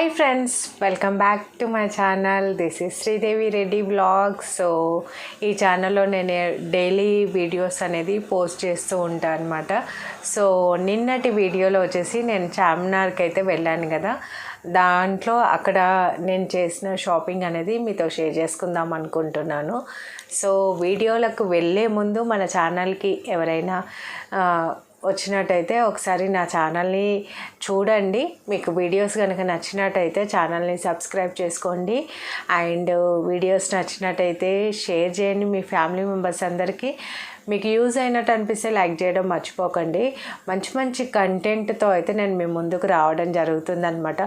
Hi friends welcome back to my channel this is Sridevi Reddy blog so ఈ ఛానల్లో నేను daily videos అనేది post చేస్తూ ఉంటాను అనమాట సో నిన్నటి వీడియోలో వచ్చేసి నేను చార్మినార్కి అయితే వెళ్ళాను కదా. దాంట్లో అక్కడ నేను చేసిన షాపింగ్ అనేది మీతో షేర్ చేసుకుందాం అనుకుంటున్నాను. సో వీడియోలకు వెళ్ళే ముందు మన ఛానల్కి ఎవరైనా వచ్చినట్టయితే ఒకసారి నా ఛానల్ని చూడండి. మీకు వీడియోస్ కనుక నచ్చినట్టయితే ఛానల్ని సబ్స్క్రైబ్ చేసుకోండి. అండ్ వీడియోస్ నచ్చినట్టయితే షేర్ చేయండి మీ ఫ్యామిలీ మెంబర్స్ అందరికీ. మీకు యూజ్ అయినట్టు అనిపిస్తే లైక్ చేయడం మర్చిపోకండి. మంచి మంచి కంటెంట్తో అయితే నేను మీ ముందుకు రావడం జరుగుతుందనమాట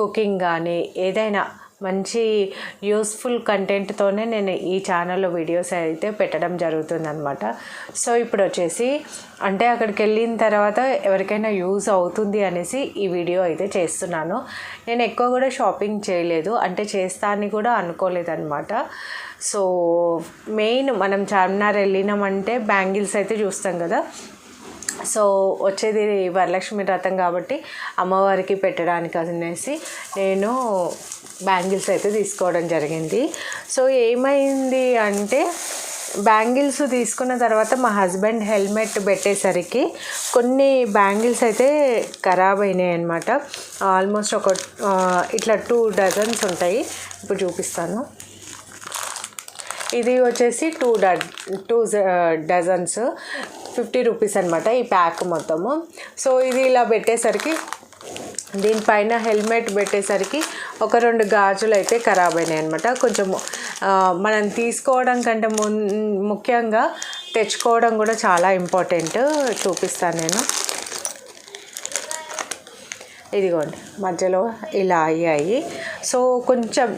కుకింగ్ కానీ ఏదైనా మంచి యూస్ఫుల్ కంటెంట్తోనే నేను ఈ ఛానల్లో వీడియోస్ అయితే పెట్టడం జరుగుతుందనమాట సో ఇప్పుడు వచ్చేసి అంటే అక్కడికి వెళ్ళిన తర్వాత ఎవరికైనా యూజ్ అవుతుంది అనేసి ఈ వీడియో అయితే చేస్తున్నాను. నేను ఎక్కువ కూడా షాపింగ్ చేయలేదు. అంటే చేస్తా అని కూడా అనుకోలేదన్నమాట. సో మెయిన్ మనం చార్మినార్ వెళ్ళినామంటే బ్యాంగిల్స్ అయితే చూస్తాం కదా. సో వచ్చేది వరలక్ష్మి వ్రతం కాబట్టి అమ్మవారికి పెట్టడానికి అనేసి నేను బ్యాంగిల్స్ అయితే తీసుకోవడం జరిగింది. సో ఏమైంది అంటే బ్యాంగిల్స్ తీసుకున్న తర్వాత మా హస్బెండ్ హెల్మెట్ పెట్టేసరికి కొన్ని బ్యాంగిల్స్ అయితే ఖరాబ్ అయినాయి అనమాట ఆల్మోస్ట్ ఒక ఇట్లా టూ డజన్స్ ఉంటాయి. ఇప్పుడు చూపిస్తాను. ఇది వచ్చేసి టూ డ టూ డజన్స్. ఫిఫ్టీ రూపీస్ అనమాట ఈ ప్యాక్ మొత్తము. సో ఇది ఇలా పెట్టేసరికి దీనిపైన హెల్మెట్ పెట్టేసరికి ఒక రెండు గాజులు అయితే ఖరాబ్ అయినాయి అనమాట కొంచెం మనం తీసుకోవడం కంటే ము ముఖ్యంగా తెచ్చుకోవడం కూడా చాలా ఇంపార్టెంట్ చూపిస్తాను నేను. ఇదిగోండి మధ్యలో ఇలా అయ్యాయి. సో కొంచెం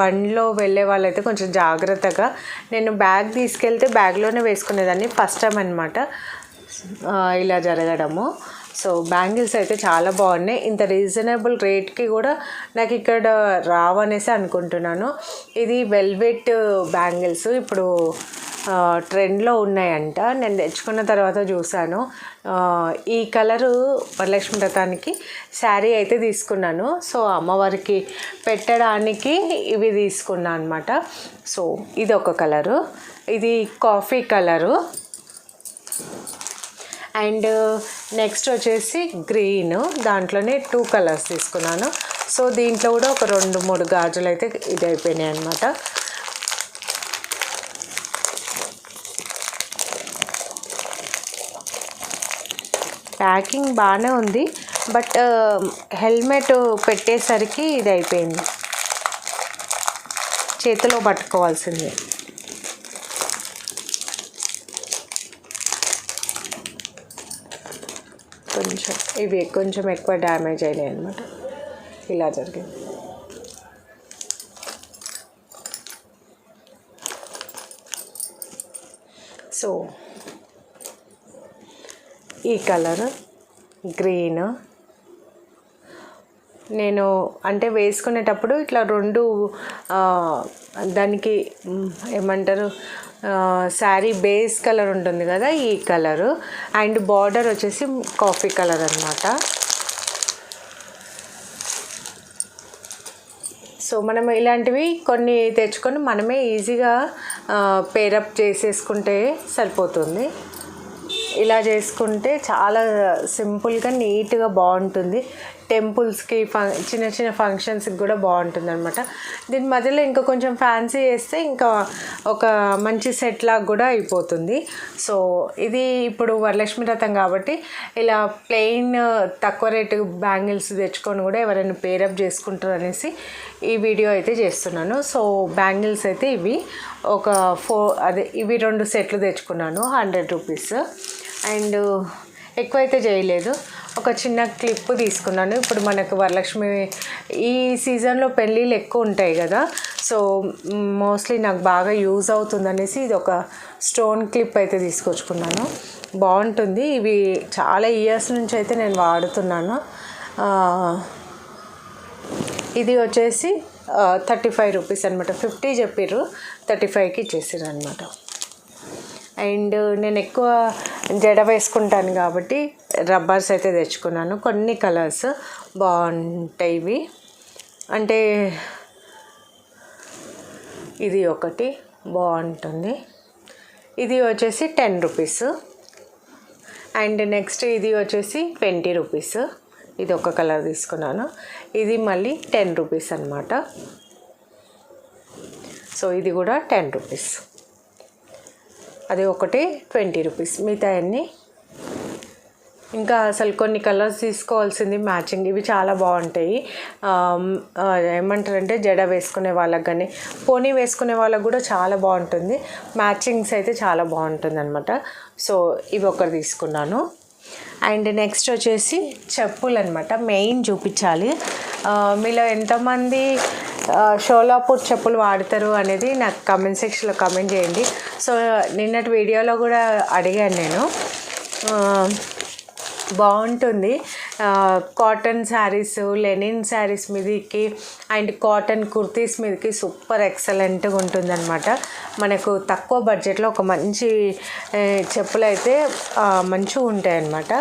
బండిలో వెళ్ళే వాళ్ళైతే కొంచెం జాగ్రత్తగా నేను బ్యాగ్ తీసుకెళ్తే బ్యాగ్లోనే వేసుకునేదాన్ని ఫస్ట్ టైం అనమాట ఇలా జరగడము. సో బ్యాంగిల్స్ అయితే చాలా బాగున్నాయి. ఇంత రీజనబుల్ రేట్కి కూడా నాకు ఇక్కడ రావనేసి అనుకుంటున్నాను. ఇది వెల్వెట్ బ్యాంగిల్స్ ఇప్పుడు ట్రెండ్లో ఉన్నాయంట. నేను తెచ్చుకున్న తర్వాత చూశాను. ఈ కలరు వరలక్ష్మి వ్రతానికి శారీ అయితే తీసుకున్నాను. సో అమ్మవారికి పెట్టడానికి ఇవి తీసుకున్నాను అనమాట సో ఇది ఒక కలరు. ఇది కాఫీ కలరు. అండ్ నెక్స్ట్ వచ్చేసి గ్రీన్ దాంట్లోనే టూ కలర్స్ తీసుకున్నాను. సో దీంట్లో కూడా ఒక రెండు మూడు గాజులు అయితే ఇది అయిపోయినాయి అనమాట ప్యాకింగ్ బాగానే ఉంది. బట్ హెల్మెట్ uh, పెట్టేసరికి ఇది అయిపోయింది. చేతిలో పట్టుకోవాల్సిందే. కొంచెం ఇవి కొంచెం ఎక్కువ డ్యామేజ్ అయినాయి అనమాట ఇలా జరిగింది. సో ఈ కలర్ గ్రీన్. నేను అంటే వేసుకునేటప్పుడు ఇట్లా రెండు దానికి ఏమంటారు శారీ బేస్ కలర్ ఉంటుంది కదా ఈ కలరు. అండ్ బార్డర్ వచ్చేసి కాఫీ కలర్ అనమాట సో మనం ఇలాంటివి కొన్ని తెచ్చుకొని మనమే ఈజీగా పేరప్ చేసేసుకుంటే సరిపోతుంది. ఇలా చేసుకుంటే చాలా సింపుల్గా నీట్గా బాగుంటుంది. టెంపుల్స్కి ఫం చిన్న చిన్న ఫంక్షన్స్కి కూడా బాగుంటుంది అనమాట దీని మధ్యలో ఇంకా కొంచెం ఫ్యాన్సీ వేస్తే ఇంకా ఒక మంచి సెట్ లాగా కూడా అయిపోతుంది. సో ఇది ఇప్పుడు వరలక్ష్మి రథం కాబట్టి ఇలా ప్లెయిన్ తక్కువ రేటు బ్యాంగిల్స్ తెచ్చుకొని కూడా ఎవరైనా పేరప్ చేసుకుంటారు అనేసి ఈ వీడియో అయితే చేస్తున్నాను. సో బ్యాంగిల్స్ అయితే ఇవి ఒక ఫోర్ అదే ఇవి రెండు సెట్లు తెచ్చుకున్నాను హండ్రెడ్ రూపీస్. అండ్ ఎక్కువైతే చేయలేదు. ఒక చిన్న క్లిప్ తీసుకున్నాను. ఇప్పుడు మనకు వరలక్ష్మి ఈ సీజన్లో పెళ్ళిళ్ళు ఎక్కువ ఉంటాయి కదా. సో మోస్ట్లీ నాకు బాగా యూజ్ అవుతుందనేసి ఇది ఒక స్టోన్ క్లిప్ అయితే తీసుకొచ్చుకున్నాను. బాగుంటుంది. ఇవి చాలా ఇయర్స్ నుంచి అయితే నేను వాడుతున్నాను. ఇది వచ్చేసి థర్టీ ఫైవ్ రూపీస్ అనమాట ఫిఫ్టీ చెప్పిర్రు. థర్టీ ఫైవ్కి ఇచ్చేసారు అనమాట అండ్ నేను ఎక్కువ జడ వేసుకుంటాను కాబట్టి రబ్బర్స్ అయితే తెచ్చుకున్నాను. కొన్ని కలర్స్ బాగుంటాయి ఇవి అంటే ఇది ఒకటి బాగుంటుంది. ఇది వచ్చేసి టెన్ రూపీస్. అండ్ నెక్స్ట్ ఇది వచ్చేసి ట్వంటీ రూపీస్. ఇది ఒక కలర్ తీసుకున్నాను. ఇది మళ్ళీ టెన్ రూపీస్ అనమాట సో ఇది కూడా టెన్ రూపీస్. అది ఒకటి ట్వంటీ రూపీస్. మిగతా అన్నీ ఇంకా అసలు కొన్ని కలర్స్ తీసుకోవాల్సింది మ్యాచింగ్. ఇవి చాలా బాగుంటాయి. ఏమంటారంటే జడ వేసుకునే వాళ్ళకి కానీ పోనీ వేసుకునే వాళ్ళకి కూడా చాలా బాగుంటుంది. మ్యాచింగ్స్ అయితే చాలా బాగుంటుంది అనమాట సో ఇవి ఒకటి తీసుకున్నాను. అండ్ నెక్స్ట్ వచ్చేసి చెప్పులు అనమాట మెయిన్ చూపించాలి. మీలో ఎంతమంది షోలాపూర్ చెప్పులు వాడతారు అనేది నాకు కమెంట్ సెక్షన్లో కమెంట్ చేయండి. సో నిన్నటి వీడియోలో కూడా అడిగాను నేను. బాగుంటుంది. కాటన్ శారీస్ లెనిన్ శారీస్ మీదకి అండ్ కాటన్ కుర్తీస్ మీదకి సూపర్ ఎక్సలెంట్గా ఉంటుంది అనమాట మనకు తక్కువ బడ్జెట్లో ఒక మంచి చెప్పులు అయితే మంచిగా ఉంటాయి అన్నమాట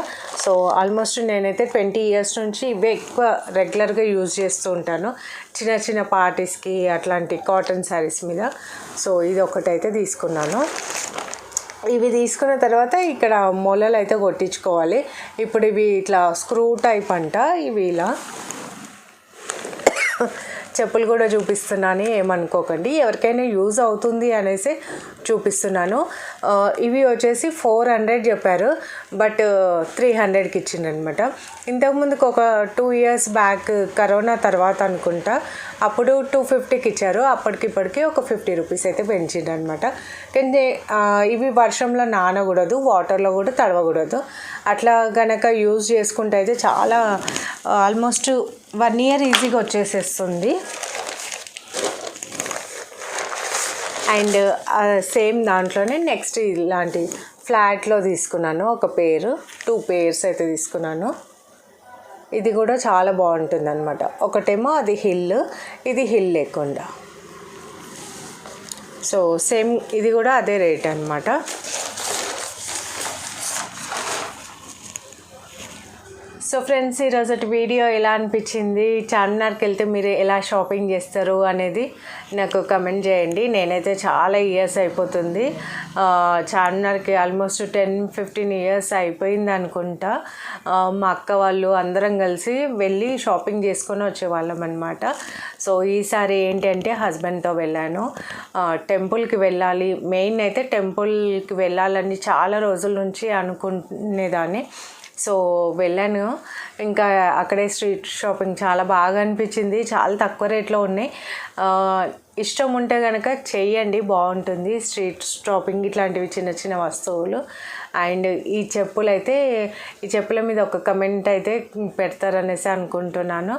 సో ఆల్మోస్ట్ నేనైతే ట్వంటీ ఇయర్స్ నుంచి ఇవే ఎక్కువ రెగ్యులర్గా యూజ్ చేస్తూ ఉంటాను. చిన్న చిన్న పార్టీస్కి అట్లాంటి కాటన్ శారీస్ మీద. సో ఇది ఒకటైతే తీసుకున్నాను. ఇవి తీసుకున్న తర్వాత ఇక్కడ మొలలు అయితే కొట్టించుకోవాలి. ఇప్పుడు ఇవి ఇట్లా స్క్రూ టైప్ అంట ఇవి ఇలా. చెప్పులు కూడా చూపిస్తున్నాను ఏమనుకోకండి. ఎవరికైనా యూజ్ అవుతుంది అనేసి చూపిస్తున్నాను. ఇవి వచ్చేసి ఫోర్ హండ్రెడ్ చెప్పారు. బట్ త్రీ హండ్రెడ్కి ఇచ్చిండనమాట. ఇంతకుముందుకు ఒక టూ ఇయర్స్ బ్యాక్ కరోనా తర్వాత అనుకుంటా అప్పుడు టూ ఫిఫ్టీకి ఇచ్చారు. అప్పటికిప్పటికి ఒక ఫిఫ్టీ రూపీస్ అయితే పెంచిండనమాట. కానీ ఇవి వర్షంలో నానకూడదు వాటర్లో కూడా తడవకూడదు. అట్లా గనక యూజ్ చేసుకుంటే అయితే చాలా ఆల్మోస్ట్ వన్ ఇయర్ ఈజీగా వచ్చేసేస్తుంది. అండ్ సేమ్ దాంట్లోనే నెక్స్ట్ ఇలాంటి ఫ్లాట్లో తీసుకున్నాను ఒక పేరు టూ పేర్స్ అయితే తీసుకున్నాను. ఇది కూడా చాలా బాగుంటుంది అనమాట ఒకటేమో అది హిల్ ఇది హిల్ లేకుండా. సో సేమ్ ఇది కూడా అదే రేట్ అనమాట సో ఫ్రెండ్స్ ఈరోజు వీడియో ఎలా అనిపించింది? చార్మినార్కి వెళ్తే మీరు ఎలా షాపింగ్ చేస్తారు అనేది నాకు కమెంట్ చేయండి. నేనైతే చాలా ఇయర్స్ అయిపోతుంది. చార్మినార్కి ఆల్మోస్ట్ టెన్ ఫిఫ్టీన్ ఇయర్స్ అయిపోయింది అనుకుంటా. మా అక్క వాళ్ళు అందరం కలిసి వెళ్ళి షాపింగ్ చేసుకొని వచ్చేవాళ్ళం అనమాట సో ఈసారి ఏంటంటే హస్బెండ్తో వెళ్ళాను. టెంపుల్కి వెళ్ళాలి. మెయిన్ అయితే టెంపుల్కి వెళ్ళాలని చాలా రోజుల నుంచి అనుకునేదాన్ని. సో వెళ్ళాను. ఇంకా అక్కడే స్ట్రీట్ షాపింగ్ చాలా బాగా అనిపించింది. చాలా తక్కువ రేట్లో ఉన్నాయి. ఇష్టం ఉంటే కనుక చెయ్యండి బాగుంటుంది. స్ట్రీట్ షాపింగ్ ఇట్లాంటివి చిన్న చిన్న వస్తువులు. అండ్ ఈ చెప్పులు అయితే ఈ చెప్పుల మీద ఒక కమెంట్ అయితే పెడతారనేసి అనుకుంటున్నాను.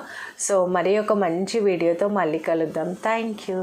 సో మరి ఒక మంచి వీడియోతో మళ్ళీ కలుద్దాం. Thank you.